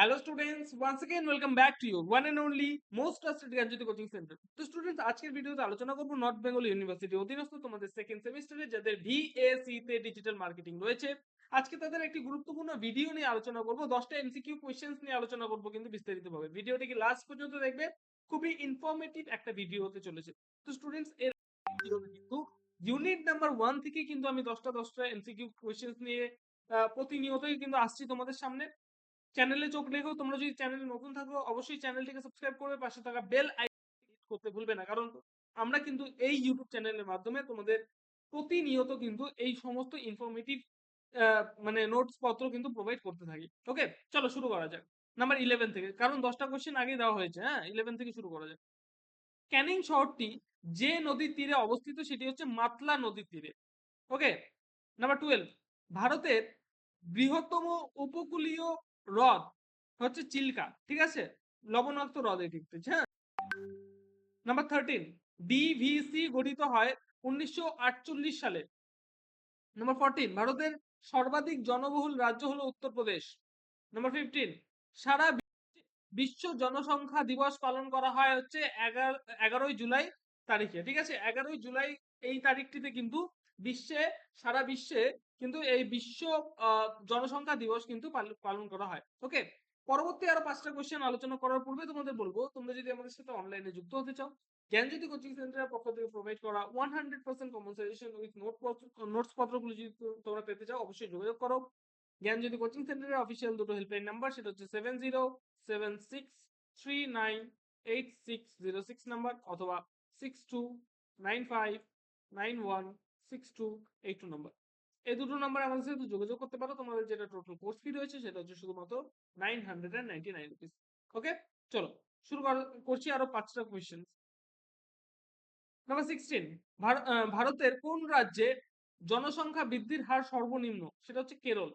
hello students once again welcome back to your one and only most trusted Gyanjyoti coaching centre তো students আজকের ভিডিওতে আলোচনা করব north Bengal university অধীনস্থ তোমাদের সেকেন্ড সেমিস্টারে যাদের ভিএসি তে ডিজিটাল মার্কেটিং রয়েছে আজকে তাদের একটি গুরুত্বপূর্ণ ভিডিও নিয়ে আলোচনা করব দশটা এমসিকিউ কোয়েশ্চেন্স নিয়ে আলোচনা করব কিন্তু বিস্তারিতভাবে ভিডিওটিকে লাস্ট পর্যন্ত দেখবে খুবই ইনফরমেটিভ একটা ভিডিও হতে চলেছে তো স্টুডেন্টস এর ভিডিওতে কিন্তু ইউনিট নাম্বার ওয়ান থেকে কিন্তু আমি দশটা দশটা এমসিকিউ কোয়েশ্চেন্স নিয়ে আহ, প্রতিনিয়তই কিন্তু আসছি তোমাদের সামনে চ্যানেলে চোখ রেখেও তোমরা যদি চ্যানেলে নতুন থাকো, অবশ্যই চ্যানেলটিকে সাবস্ক্রাইব করবে পাশে থাকা বেল আইকন করতে ভুলবে না। কারণ আমরা কিন্তু এই ইউটিউব চ্যানেলের মাধ্যমে তোমাদের প্রতিনিয়ত কিন্তু এই সমস্ত ইনফরমেটিভ মানে নোটস পত্র কিন্তু প্রোভাইড করতে থাকি। ওকে চলো শুরু করা যাক। নাম্বার ইলেভেন থেকে। কারণ দশটা কোশ্চেন আগে দেওয়া হয়েছে হ্যাঁ? ইলেভেন থেকে শুরু করা যাক। ক্যানিং শহরটি যে নদীর তীরে অবস্থিত সেটি হচ্ছে মাতলা নদীর তীরে। ওকে নাম্বার টুয়েলভ ভারতের বৃহত্তম উপকূলীয় হ্রদ, হচ্ছে চিল্কা, ঠিক আছে? লবণাক্ত হ্রদ এটি হ্যাঁ নাম্বার থার্টিন ডিভিসি গঠিত হয় উনিশশো সালে। নাম্বার ফোরটিন ভারতের সর্বাধিক জনবহুল রাজ্য হলো উত্তরপ্রদেশ। নাম্বার ফিফটিন সারা বিশ্ব জনসংখ্যা দিবস পালন করা হয় হচ্ছে এগারো এগারোই জুলাই তারিখে, ঠিক আছে? এগারোই জুলাই এই তারিখটিতে কিন্তু বিশ্বে, সারা বিশ্বে কিন্তু এই বিশ্ব জনসংখ্যা দিবস কিন্তু পালন করা হয়। ওকে? পরবর্তী আরও পাঁচটা কোশ্চেন আলোচনা করার পূর্বে তোমাদের বলব, তোমরা যদি আমাদের সাথে অনলাইনে যুক্ত হতে চাও, জ্ঞানজ্যোতি কোচিং সেন্টারের পক্ষ থেকে প্রোভাইড করা one hundred percent common with note notes পত্রগুলো যদি তোমরা পেতে চাও, অবশ্যই যোগাযোগ করো। জ্ঞানজ্যোতি কোচিং সেন্টারের অফিসিয়াল দুটো হেল্পলাইন নাম্বার সেটা হচ্ছে seven zero seven six three nine eight six zero six number অথবা six two nine five nine one এই দুটো নাম্বার আমাদের সাথে যোগাযোগ করতে পারো। তোমাদের যেটা টোটাল কোর্স ফি রয়েছে, সেটা হচ্ছে শুধুমাত্র nine hundred and ninety nine rupees okay চলো, শুরু করছি আরও পাঁচটা নাম্বার সিক্সটিন ভারতের কোন রাজ্যে জনসংখ্যা বৃদ্ধির হার সর্বনিম্ন? সেটা হচ্ছে কেরল।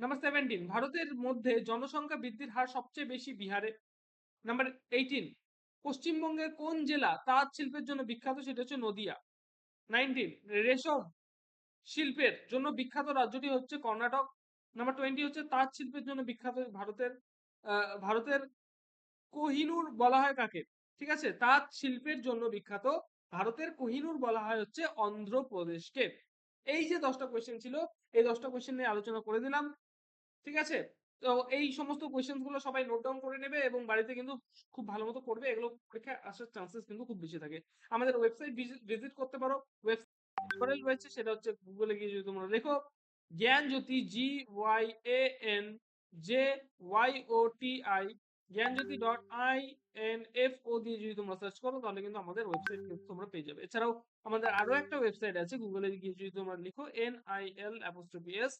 নাম্বার সেভেন্টিন ভারতের মধ্যে জনসংখ্যা বৃদ্ধির হার সবচেয়ে বেশি বিহারে। নাম্বার এইটিন পশ্চিমবঙ্গের কোন জেলা তাঁত শিল্পের জন্য বিখ্যাত? সেটা হচ্ছে নদিয়া। নাইনটিন, রেশম শিল্পের জন্য বিখ্যাত রাজ্যটি হচ্ছে কর্ণাটক। নাম্বার টোয়েন্টি হচ্ছে তাঁত শিল্পের জন্য বিখ্যাত ভারতের ভারতের কোহিনুর বলা হয় কাকে ঠিক আছে? তাঁত শিল্পের জন্য বিখ্যাত ভারতের কোহিনুর বলা হয় হচ্ছে অন্ধ্রপ্রদেশকে। এই যে দশটা কোয়েশ্চেন ছিল, এই দশটা কোয়েশ্চেন নিয়ে আলোচনা করে দিলাম, ঠিক আছে? তো এই সমস্ত কোয়েশ্চেনগুলো সবাই নোট ডাউন করে নেবে এবং বাড়িতে কিন্তু খুব ভালো মতো করবে। এগুলো পরীক্ষা আসার চান্সেস কিন্তু খুব বেশি থাকে। আমাদের ওয়েবসাইট ভিজিট করতে পারো। ওয়েবসাইট রয়েছে, সেটা হচ্ছে গুগলে গিয়ে যদি তোমরা লেখো Gyan Jyoti G Y A N J Y O T I Gyanjyoti dot I N F O দিয়ে যদি তোমরা সার্চ করো, তাহলে কিন্তু আমাদের ওয়েবসাইট কিন্তু তোমরা পেয়ে যাবে। এছাড়াও আমাদের আরও একটা ওয়েবসাইট আছে গুগলে গিয়ে যদি তোমরা লিখো N I L apostrophe S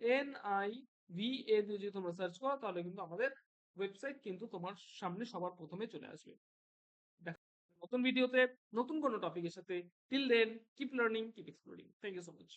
N I V A দিয়ে যদি তোমরা সার্চ করো, তাহলে কিন্তু আমাদের ওয়েবসাইট কিন্তু তোমার সামনে সবার প্রথমে চলে আসবে। নতুন ভিডিওতে নতুন কোনো টপিকের সাথে till then keep learning keep exploring thank you so much